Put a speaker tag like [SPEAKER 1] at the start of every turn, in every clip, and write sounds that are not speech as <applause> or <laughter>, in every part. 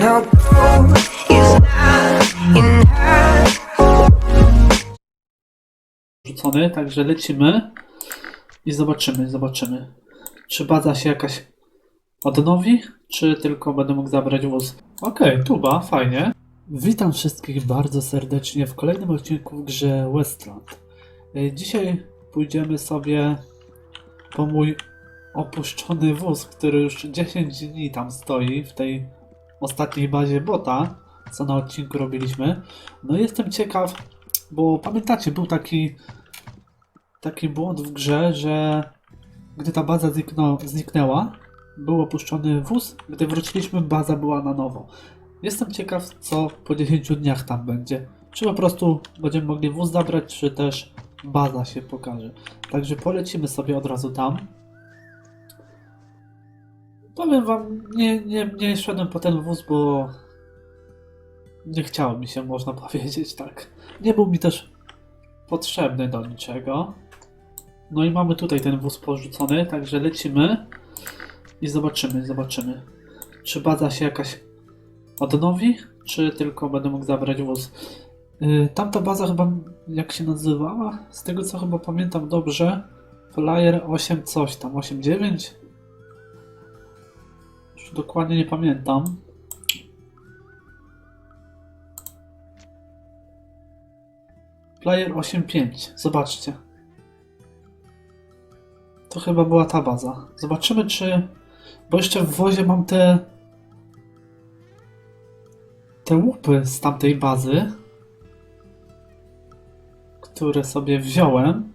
[SPEAKER 1] no
[SPEAKER 2] rzucony, także lecimy i zobaczymy, zobaczymy. Czy baza się jakaś odnowi, czy tylko będę mógł zabrać wóz. Okej, tuba, fajnie. Witam wszystkich bardzo serdecznie w kolejnym odcinku w grze Westland. E, Dzisiaj pójdziemy sobie po mój opuszczony wóz, który już 10 dni tam stoi w tej ostatniej bazie bota, co na odcinku robiliśmy. No jestem ciekaw, bo pamiętacie, był taki taki błąd w grze, że gdy ta baza znikno, zniknęła, był opuszczony wóz, gdy wróciliśmy, baza była na nowo. Jestem ciekaw, co po 10 dniach tam będzie. Czy po prostu będziemy mogli wóz zabrać, czy też baza się pokaże. Także polecimy sobie od razu tam. Powiem wam, nie, nie, nie szedłem po ten wóz, bo nie chciało mi się, można <laughs> powiedzieć tak. Nie był mi też potrzebny do niczego. No i mamy tutaj ten wóz porzucony, także lecimy i zobaczymy, zobaczymy. Czy baza się jakaś odnowi, czy tylko będę mógł zabrać wóz. Yy, tamta baza chyba, jak się nazywała? Z tego co chyba pamiętam dobrze, Flyer 8 coś tam, 8.9? Dokładnie nie pamiętam. Flyer 8.5, zobaczcie. To chyba była ta baza. Zobaczymy, czy. Bo jeszcze w wozie mam te. Te łupy z tamtej bazy, które sobie wziąłem.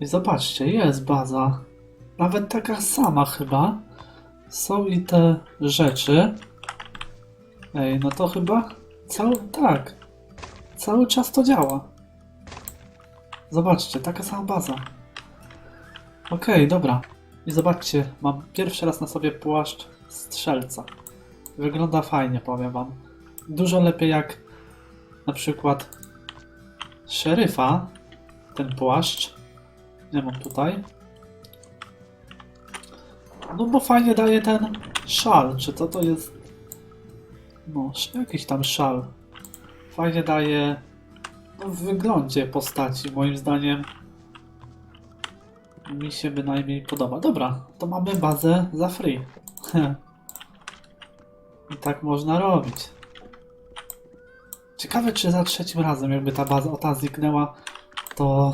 [SPEAKER 2] I zobaczcie, jest baza. Nawet taka sama chyba. Są i te rzeczy. Ej, no to chyba. Cały. Tak. Cały czas to działa. Zobaczcie, taka sama baza. Okej, dobra. I zobaczcie, mam pierwszy raz na sobie płaszcz strzelca. Wygląda fajnie, powiem wam. Dużo lepiej jak na przykład szeryfa, ten płaszcz. Nie mam tutaj. No bo fajnie daje ten szal, czy co to jest? No, jakiś tam szal. Fajnie daje no, w wyglądzie postaci, moim zdaniem mi się bynajmniej podoba. Dobra, to mamy bazę za free. <laughs> I tak można robić. Ciekawe, czy za trzecim razem, jakby ta baza o ta zniknęła, to.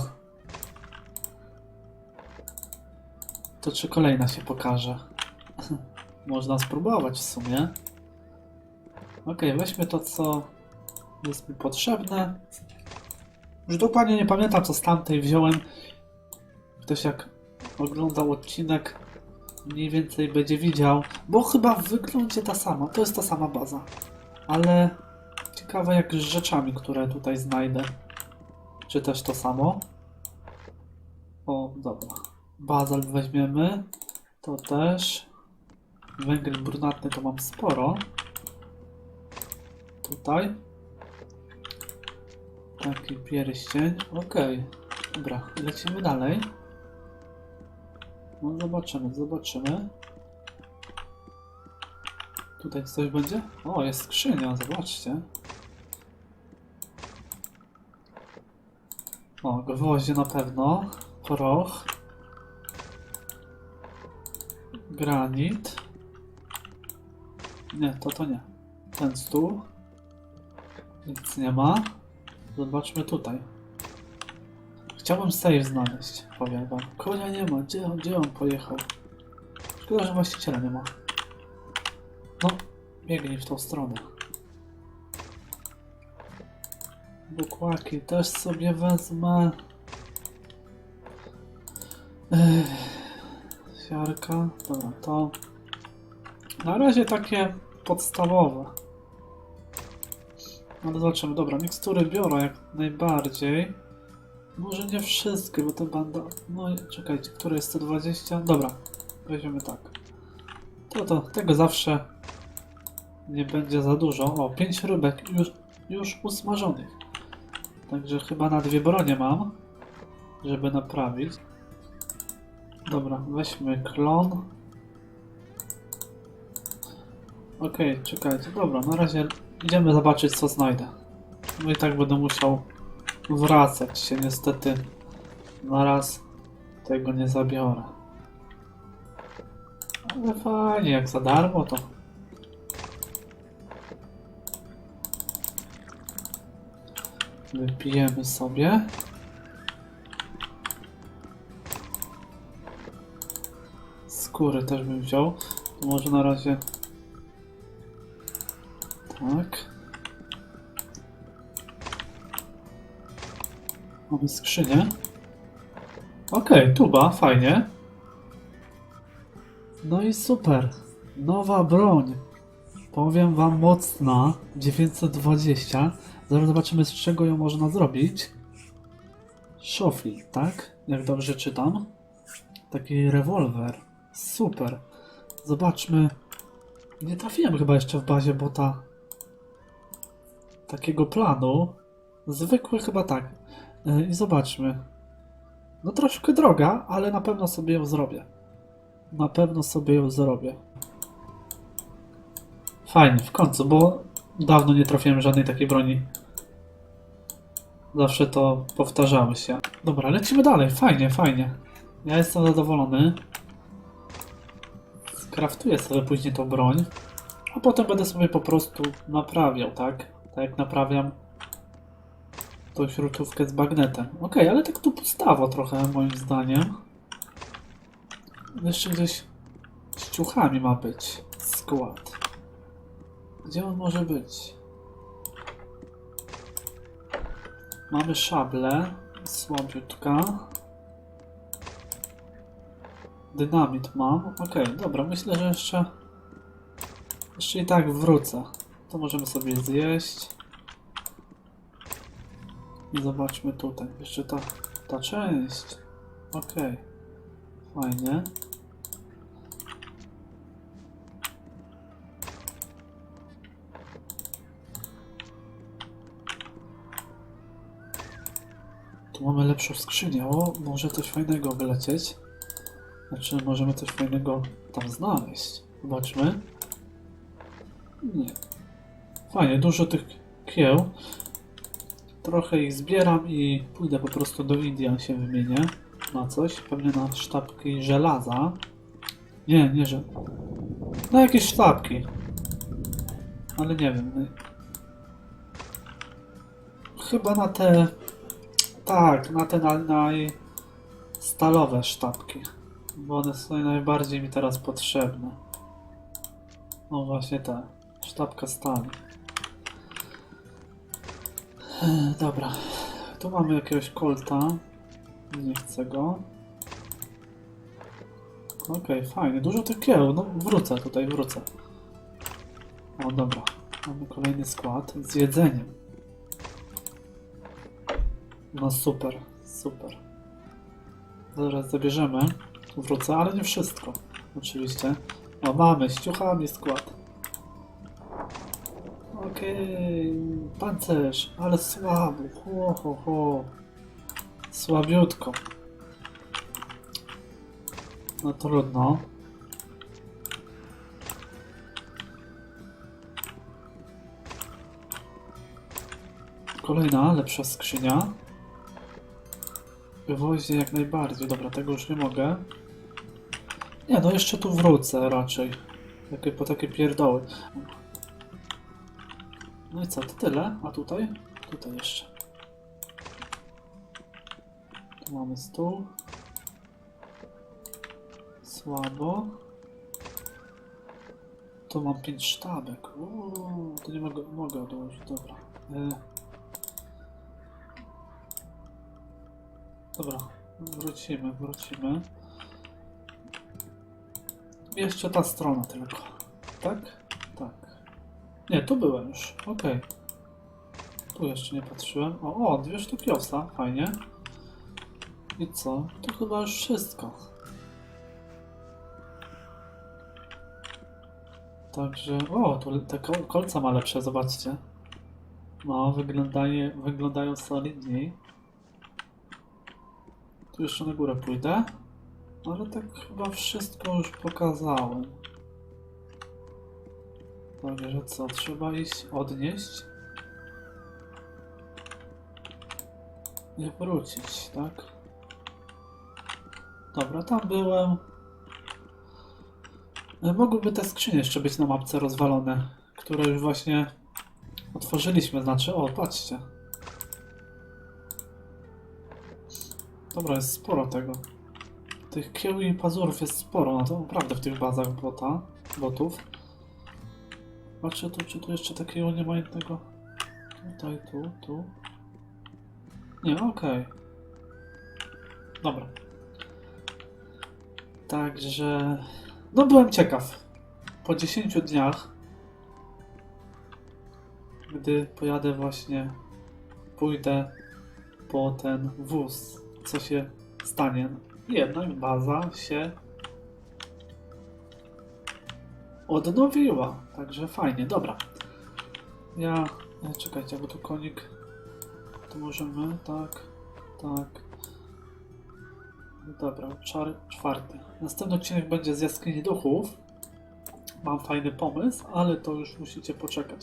[SPEAKER 2] To czy kolejna się pokaże? <laughs> można spróbować w sumie. Okej, weźmy to, co jest mi potrzebne. Już dokładnie nie pamiętam, co z tamtej wziąłem. Ktoś jak oglądał odcinek, mniej więcej będzie widział, bo chyba w wyglądzie ta sama, to jest ta sama baza. Ale ciekawe jak z rzeczami, które tutaj znajdę. Czy też to samo? O, dobra. Bazalt weźmiemy. To też. Węgiel brunatny to mam sporo. Tutaj. Taki pierścień. Okej. Dobra, lecimy dalej. No zobaczymy, zobaczymy. Tutaj coś będzie? O, jest skrzynia, zobaczcie. O, gwoździe na pewno. Proch. Granit. Nie, to to nie. Ten stół. Nic nie ma. Zobaczmy tutaj. Chciałbym save znaleźć, powiem wam. Konia nie ma, gdzie, gdzie on pojechał? Szkoda, że właściciela nie ma. No, biegnij w tą stronę. Bukłaki też sobie wezmę. Ech, siarka, dobra, to. Na razie takie podstawowe. Ale zobaczymy, dobra, mikstury biorę jak najbardziej. Może nie wszystkie, bo to banda... No czekajcie, które jest 120? Dobra, weźmiemy tak. To, to, tego zawsze nie będzie za dużo. O, 5 rybek już, już usmażonych. Także chyba na dwie bronie mam, żeby naprawić. Dobra, weźmy klon. Okej, czekajcie. Dobra, na razie idziemy zobaczyć, co znajdę. No i tak będę musiał wracać się, niestety. Na raz tego nie zabiorę. Ale fajnie, jak za darmo to. Wypijemy sobie. Skóry też bym wziął. To może na razie. Tak. Mamy skrzynię. Okej, tuba, fajnie. No i super. Nowa broń. Powiem wam mocna. 920. Zaraz zobaczymy z czego ją można zrobić. Szofli, tak? Jak dobrze czytam. Taki rewolwer. Super. Zobaczmy. Nie trafiłem chyba jeszcze w bazie bota takiego planu. Zwykły chyba tak. Yy, I zobaczmy. No troszkę droga, ale na pewno sobie ją zrobię. Na pewno sobie ją zrobię. Fajnie, w końcu, bo dawno nie trafiłem żadnej takiej broni. Zawsze to powtarzały się. Dobra, lecimy dalej. Fajnie, fajnie. Ja jestem zadowolony. Skraftuję sobie później tą broń. A potem będę sobie po prostu naprawiał, tak? Tak jak naprawiam tą śrutówkę z bagnetem. Okej, ale tak tu pustawo trochę moim zdaniem. Jeszcze gdzieś z ciuchami ma być skład. Gdzie on może być? Mamy szablę, słabiutka. Dynamit mam. Okej, dobra, myślę, że jeszcze... Jeszcze i tak wrócę. To możemy sobie zjeść. I zobaczmy tutaj. Jeszcze ta, ta część. Okej. Fajnie. Tu mamy lepszą skrzynię. O, może coś fajnego wylecieć. Znaczy, możemy coś fajnego tam znaleźć. Zobaczmy. Nie. Fajnie, dużo tych kieł. Trochę ich zbieram i pójdę po prostu do Indian się wymienię na coś. Pewnie na sztabki żelaza. Nie, nie że. Na jakieś sztabki. Ale nie wiem. Chyba na te. Tak, na te naj stalowe sztabki. Bo one są najbardziej mi teraz potrzebne. No właśnie te. Sztabka stali. Dobra. Tu mamy jakiegoś kolta. Nie chcę go. Okej, fajnie. Dużo tych kieł. No wrócę tutaj, wrócę. O, dobra. Mamy kolejny skład z jedzeniem. No super, super. Zaraz zabierzemy. Wrócę, ale nie wszystko. Oczywiście. O, mamy z skład. Okej, pancerz, ale słabo. Ho, ho, ho. Słabiutko. No trudno. Kolejna, lepsza skrzynia. Wywozie jak najbardziej. Dobra, tego już nie mogę. Nie, no jeszcze tu wrócę raczej. Takie, po takie pierdoły. No i co, to tyle? A tutaj? Tutaj jeszcze. Tu mamy stół. Słabo. Tu mam pięć sztabek. Uuu, to nie mogę, mogę odłożyć, dobra. E... Dobra, wrócimy, wrócimy. Jeszcze ta strona tylko. Tak? Tak. Nie, tu byłem już. Okej. Tu jeszcze nie patrzyłem. O, o, dwie sztuki osa. Fajnie. I co? To chyba już wszystko. Także, o, tu te kol- kolca ma lepsze, zobaczcie. No, wyglądają solidniej. Tu jeszcze na górę pójdę. Ale tak chyba wszystko już pokazałem. Także co, trzeba iść, odnieść i wrócić, tak? Dobra, tam byłem. E, Mogłyby te skrzynie jeszcze być na mapce rozwalone, które już właśnie otworzyliśmy, znaczy, o, patrzcie. Dobra, jest sporo tego. Tych kieł i pazurów jest sporo, no to naprawdę w tych bazach bota, botów. Patrzę tu, czy tu jeszcze takiego nie ma jednego. Tutaj, tu, tu. Nie, okej. Dobra. Także... No byłem ciekaw. Po 10 dniach, gdy pojadę właśnie, pójdę po ten wóz, co się stanie. Jednak baza się odnowiła, także fajnie, dobra. Ja, czekajcie, bo tu konik, to możemy, tak, tak. Dobra, czar, czwarty. Następny odcinek będzie z jaskini duchów. Mam fajny pomysł, ale to już musicie poczekać.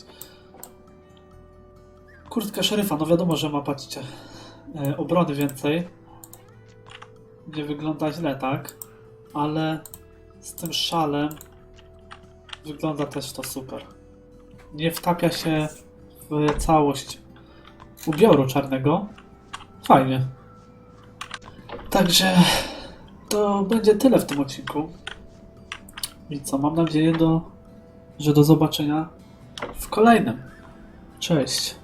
[SPEAKER 2] Kurtka szeryfa, no wiadomo, że ma, patrzcie, e, obrony więcej. Nie wygląda źle, tak? Ale z tym szalem wygląda też to super. Nie wtapia się w całość ubioru czarnego. Fajnie. Także to będzie tyle w tym odcinku. I co, mam nadzieję, do, że do zobaczenia w kolejnym. Cześć.